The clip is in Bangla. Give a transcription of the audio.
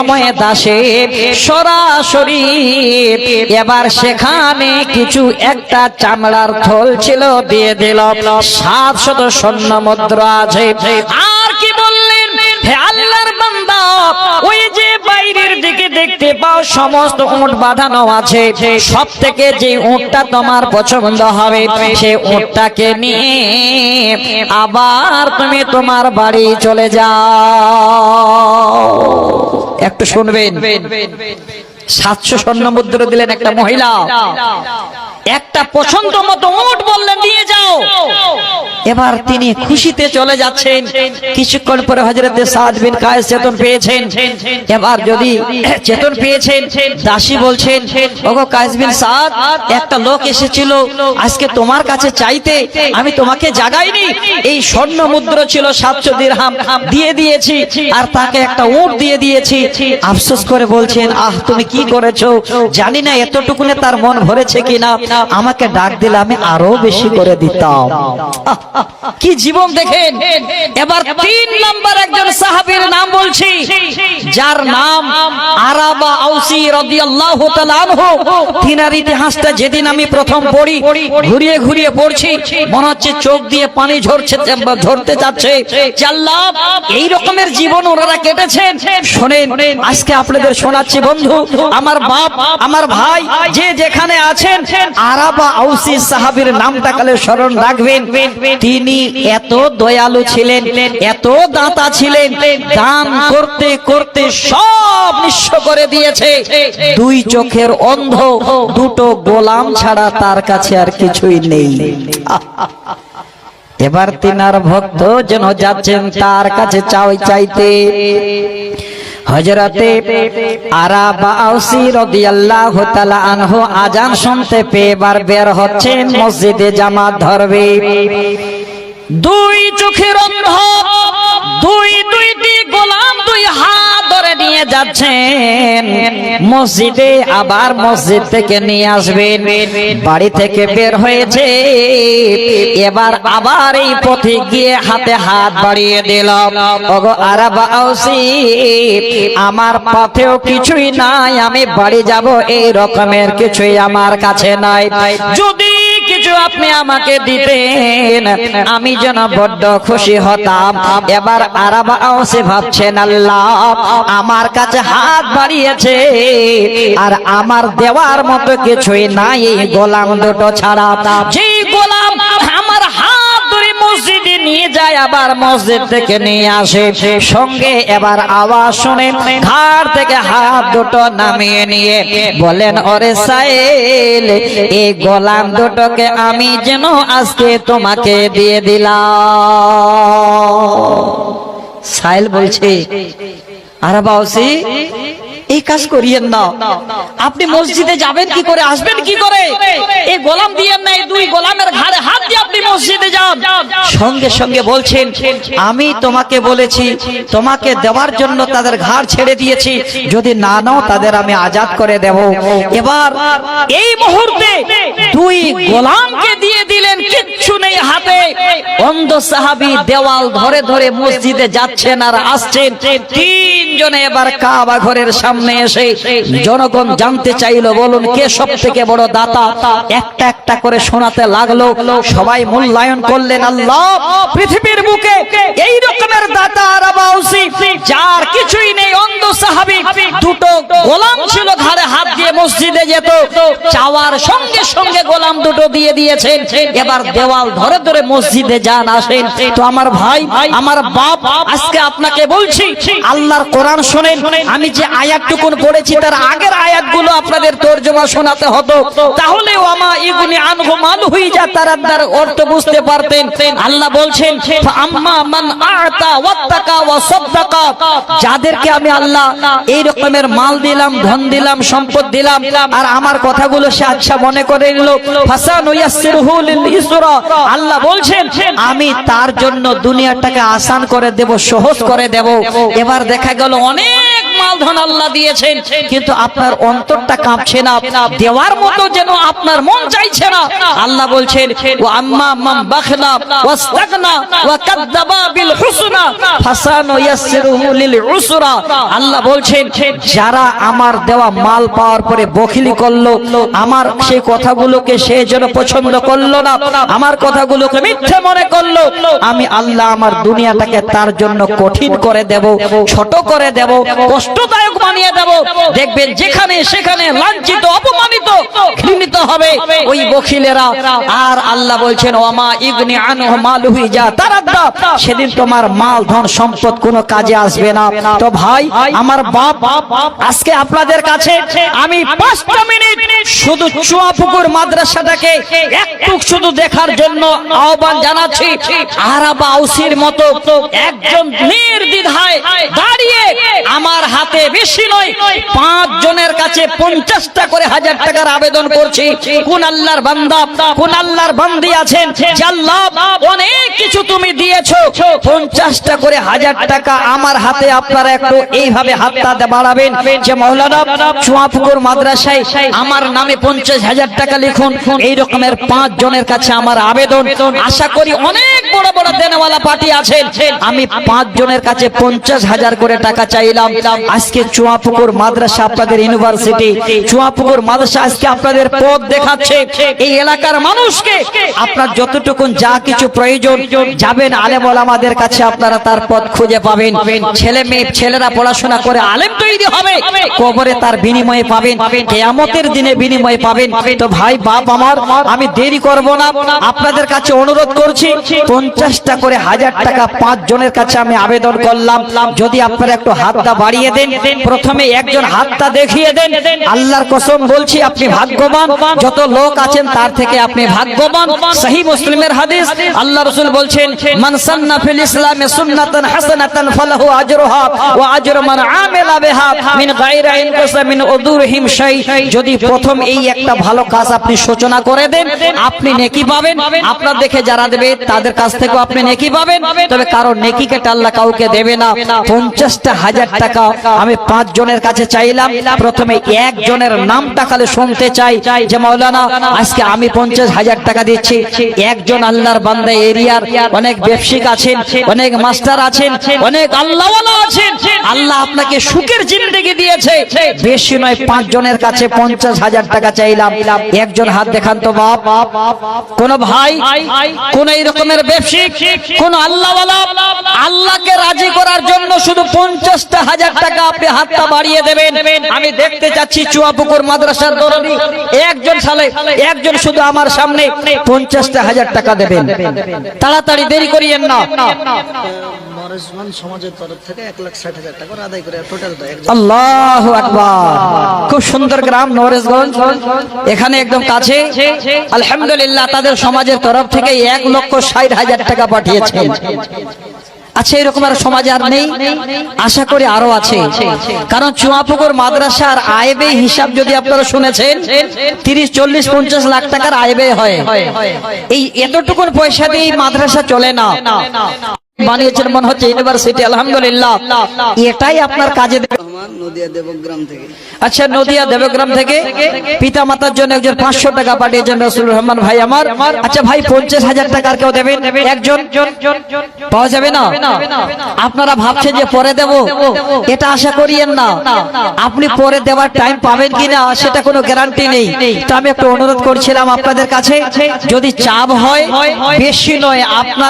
সময়ে দাসে, সরাসরি। এবার সেখানে কিছু একটা চামড়ার থল ছিল, দিয়ে দিল। সাত শত স্বর্ণ মুদ্রা আছে। আর কি বললেন? হে আল্লাহর বান্দা, ওই যে বাইরের দিকে দেখতে পাও, সমস্ত উঁট বাঁধানো আছে। সব থেকে যে উঁটটা তোমার পছন্দ হবে, সে উঁটটাকে নিয়ে আবার তুমি তোমার বাড়ি চলে যাও। একটু শুনবেন। সাতশো স্বর্ণ মুদ্রা দিলেন একটা মহিলা। একটা পছন্দ মতো উঠ বললেন নিয়ে যাও। এবার তিনি খুশিতে চলে যাচ্ছেন। কিছুক্ষণ পরে হজরতে সাদ বিন কায়েস চেতন পেয়েছেন। এবার যদি চেতন পেয়েছেন, দাসী বলছেন, ওগো কায়েস বিন সাদ, একটা লোক এসেছিল, আজকে তোমার কাছে চাইতে আমি তোমাকে জাগাইনি। এই স্বর্ণ মুদ্রা ছিল সাতশো দিরহাম, দিয়ে দিয়েছি, আর তাকে একটা উট দিয়ে দিয়েছি। আফসোস করে বলছেন, আহ, তুমি কি করেছ? জানি না এতটুকুনে তার মন ভরেছে কিনা। আমাকে ডাক দিলে আমি আরও বেশি করে দিতাম। কি জীবন দেখেন? এবার তিন নাম্বার একজন সাহাবীর নাম বলছি যার নাম আরাবা আউসি রাদিয়াল্লাহু তাআলা আনহু। তিনার ইতিহাসটা যেদিন আমি প্রথম পড়ি ঘুরিয়ে ঘুরিয়ে পড়ছি মনে হচ্ছে চোখ দিয়ে পানি ঝরছে ঝরতে যাচ্ছে। আল্লাহ এই রকমের জীবন ওনারা কেটেছেন। শোনেন আজকে আপনাদের শোনাচ্ছি বন্ধু আমার বাপ আমার ভাই যে যেখানে আছেন আরাবা আউসি সাহাবীর নামটা কালে স্মরণ রাখবেন। তিনি এত দয়ালু ছিলেন, এত দাতা ছিলেন, দান করতে করতে সব নিঃস্ব করে দিয়েছে। দুই চোখের অন্ধ, দুটো গোলাম ছাড়া তার কাছে আর কিছুই নেই। এবার তিনার ভক্ত যেন যাচ্ছেন তার কাছে চাই চাইতে। হজরতে আনহু আজান শুনতে পেয়ে এবার বের হচ্ছেন মসজিদে জামাত ধরবে। দুই চোখের অন্ধ যাচ্ছেন। মসজিদে আবার মসজিদ থেকে নিয়ে আসবেন। বাড়ি থেকে বের হয়েছে। এবার আবার এই পথে গিয়ে হাতে হাত বাড়িয়ে দিল। ওগো আরাবা আউসি, আমার পথেও কিছুই নাই। আমি বাড়ি যাব এই রকমের কিছুই আমার কাছে নাই। যদি কিছু আপনি আমাকে আমি যেন বড্ড খুশি হতাম। এবার সে ভাবছেন, আল্লাহ, আমার কাছে হাত বাড়িয়েছে, আর আমার দেওয়ার মতো কিছুই নাই, গোলাম দুটো ছাড়া। গোলাম আমার হাত নিয়ে যায় আবার মসজিদ থেকে নিয়ে আসে। সঙ্গে এবার আওয়াজ শুনে ঘাট থেকে হাত দুটো নামিয়ে নিয়ে বলেন, ওরে সাইল এই গোলাম দুটোকে আমি যেন আজকে তোমাকে দিয়ে দিলাম। সাইল বলছে, আরে বাউসি, এই কাজ করিয়েন না। আপনি মসজিদে যাবেন কি করে? আসবেন কি করে? এই গোলাম দিয়েন না এই দুই গোলামের ঘাড়ে হাত দিয়ে আপনি মসজিদে যান সঙ্গে সঙ্গে বলছেন, আমি তোমাকে বলেছি, তোমাকে দেওয়ার জন্য তাদের ঘাড় ছেড়ে দিয়েছি। যদি না নাও, তাদের আমি আজাদ করে দেব। এবার এই মুহূর্তে দুই গোলামকে দিয়ে দিলেন, কিচ্ছু নেই হাতে। অন্ধ সাহাবি দেওয়াল ধরে ধরে মসজিদে যাচ্ছেন আর আসছেন। তিনজনে এবার কাবা ঘরের সামনে এসে জনগণ জানতে চাইলো, বলুন, কে সব থেকে বড় দাতা? একটা একটা করে শোনাতে লাগল, সবাই মূল্যায়ন করলেন, আল্লাহ পৃথিবীর বুকে এই রকমের দাতা আরাবা উচিত যার কিছুই নেই, অন্ধ সাহাবি, দুটো গোলাম ছিল, ঘাড়ে হাত দিয়ে মসজিদে যেত, চাওয়ার সঙ্গে সঙ্গে গোলাম দুটো দিয়ে দিয়েছেন, এবার দেওয়াল ধরে ধরে মসজিদে যান, আসেন। তো আমার ভাই, আমার বাপ, আজকে আপনাকে বলছি, আল্লাহর কোরআন শোনেন আমি যে আয়াতটুকুন পড়েছি, তার আগের আয়াতগুলো আপনাদের তর্জমা শোনাতে হতো। তাহলে আমা ইগুনি আনহু মাল হই যা তার দ্বার অর্থ বুঝতে পারতেন। আল্লাহ বলছেন আম্মা মান আতা ওয়াত্তাকা ওয়া সাদ্দাকা। যাদেরকে আমি আল্লাহ এই রকমের মাল দিলাম, ধন দিলাম, সম্পদ দিলাম, আর আমার কথাগুলো সে আচ্ছা মনে করে নিল। ফাসানুয়াসসিরহু লিল ইসরা। আল্লাহ বলছেন, আমি তার জন্য দুনিয়াটাকে আসান করে দেব, সহজ করে দেব। এবার দেখা গেল অনেক মালধন আল্লাহ দিয়েছেন, কিন্তু আপনার অন্তরটা কাঁপছে না। দেওয়ার মতো যেন আপনার মন চাইছে না। আল্লাহ বলছেন ও আম্মা মাম বাখলা ওয়াস্তাগনা ওয়া বিল হুসনা লিল উসরা। আল্লাহ বলছেন, যারা আমার দেওয়া মাল পাওয়ার পরে বখিলি করল, আমার সেই কথাগুলোকে সে যেন পছন্দ করল না, আমার কথাগুলোকে মিথ্যে মনে করল, আমি আল্লাহ আমার দুনিয়াটাকে তার জন্য কঠিন করে দেব, ছোট করে দেব কষ্টদায়ক বানিয়ে দেব। দেখবেন যেখানে সেখানে লাঞ্ছিত, অপমানিত, ঘৃণিত হবে ওই বখিলেরা। আর আল্লাহ বলছেন ওমা ইগনি আনহু মালুহি যা তারাদ্দা। সেদিন তোমার মাল, ধন, সম্পদ কোনো কাজে আসবে না। তো ভাই, আমার বাপ আজকে আপনাদের কাছে আমি পাঁচটা মিনিট শুধু চুয়াপুকুর মাদ্রাসাটাকে একটু শুধু দেখার জন্য আহ্বান জানাচ্ছি। আরাবা আউসির মতো একজন নির্দ্বিধায় দাঁড়িয়ে আমার হাতে বেশি নয়, পাঁচ জনের কাছে পঞ্চাশটা করে হাজার টাকার আবেদন করছি। কোন আল্লাহর বান্দা, কোন আল্লাহর বান্দি আছেন অনেক কিছু তুমি দিয়েছ। পঞ্চাশটা করে হাজার টাকা আমার হাতে আপনারা একটু এইভাবে হাতটা বাড়াবেন। যে মৌলানা চুয়াপুকুর মাদ্রাসায় আমার নামে পঞ্চাশ হাজার টাকা লিখুন। এই রকমের পাঁচ জনের কাছে আমার আবেদন। আশা করি অনেক বড় বড় দেনওয়ালা পার্টি আছেন। আমি পাঁচ জনের কাছে পঞ্চাশ হাজার করে টাকা চাইলাম। আজকে চুয়াপুকুর মাদ্রাসা আপনাদের ইউনিভার্সিটি, চুয়াপুকুর মাদ্রাসা আজকে আপনাদের পথ দেখাচ্ছে। এই এলাকার মানুষকে আপনার যতটুকুন যা কিছু প্রয়োজন, যাবেন আলেম আমাদের কাছে আপনারা তার পথ খুঁজে পাবেন। ছেলে মেয়ে, ছেলেরা পড়াশোনা করে আলেম তৈরি হবে, কবরে তার বিনিময়ে পাবেন, কেয়ামতের দিনে বিনিময়ে পাবেন। তো ভাই, বাপ আমার, আমি দেরি করব না, আপনাদের কাছে অনুরোধ করছি, পঞ্চাশটা করে হাজার টাকা পাঁচ জনের কাছে আমি আবেদন করলাম। যদি আপনারা একটু হাতটা বাড়িয়ে দেন প্রথমে একজন হাতটা দেখিয়ে দেন। আল্লাহর কসম বলছি, আপনি ভাগ্যবান। যত লোক আছেন, তার থেকে আপনি ভাগ্যবান। সহি মুসলিমের হাদিস, আল্লাহ রসুল বলছেন মানসান্না ফিল ইসলামে সুন্নাতান হাসানাতান ফালাহু আজরুহা ওয়া আজরু মান আমিলা বিহা মিন গায়রি ইনকাসা মিন উদুরহিম শাই। যদি প্রথম এই একটা ভালো কাজ আপনি সূচনা করে দেন, আপনি নেকি পাবেন। আপনার দেখে যারা দেবে, তাদের কাছ থেকেও আপনি নেকি পাবেন। তবে কারও নেকি কেটে আল্লাহ কাউকে দেবে না। পঞ্চাশটা হাজার টাকা আমি পাঁচ জনের কাছে চাইলাম, প্রথমে একজনের নামটা খালি শুনতে চাই, যে মাওলানা আজকে আমি পঞ্চাশ হাজার টাকা দিচ্ছি। একজন আল্লাহর বান্দা এরিয়ার, অনেক ব্যবসায়িক আছেন, অনেক মাস্টার আছেন, অনেক আল্লাহ আছেন। আল্লাহ আপনাকে সুখের জিন্দগি দিয়েছে। বেশি নয় পাঁচ জনের কাছে পঞ্চাশ হাজার টাকা চাইলাম। একজন হাত দেখান তো বাপ। কোন ভাই, কোন এই রকমের ব্যবসায়িক, কোন আল্লাহ আল্লাহকে রাজি করার জন্য শুধু পঞ্চাশটা হাজার টাকা আপনি হাতটা বাড়িয়ে দেবেন। আমি দেখতে চাচ্ছি চুয়াপুকুর মাদ্রাসার দরদি একজন সালে একজন শুধু আমার সামনে পঞ্চাশটা হাজার টাকা দেবেন। তাড়াতাড়ি দেরি করিয়েন না। খুব সুন্দর গ্রাম নরেশগঞ্জ এখানে একদম কাছে। আলহামদুলিল্লাহ তাদের সমাজের তরফ থেকে এক লক্ষ ষাট হাজার টাকা পাঠিয়েছেন। আচ্ছা এরকম আর সমাজ আর নেই। আশা করি আরও আছে। কারণ চুয়াপুকুর মাদ্রাসার আয় ব্যয় হিসাব যদি আপনারা শুনেছেন, তিরিশ, চল্লিশ, পঞ্চাশ লাখ টাকার আয় ব্যয় হয়। এই এতটুকুন পয়সা দিয়ে মাদ্রাসা চলে না। বানিয়েছেন মনে হচ্ছে ইউনিভার্সিটি আলহামদুলিল্লাহ। এটাই আপনার কাজে নদিয়া দেবগ্রাম থেকে। আচ্ছা নদিয়া দেবগ্রাম থেকে পিতা মাতার জন্য একজন পাঁচশো টাকা পাঠিয়েছেন রসুল রহমান ভাই আমার। আচ্ছা ভাই পঞ্চাশ হাজার টাকার কেউ দেবেন? একজন? পাওয়া যাবে না? আপনারা ভাবছেন যে পরে দেব? এটা আশা করিয়েন না। আপনি পরে দেওয়ার টাইম পাবেন কিনা সেটা কোনো গ্যারান্টি নেই। তো আমি একটু অনুরোধ করছিলাম আপনাদের কাছে যদি চাপ হয় বেশি নয় আপনার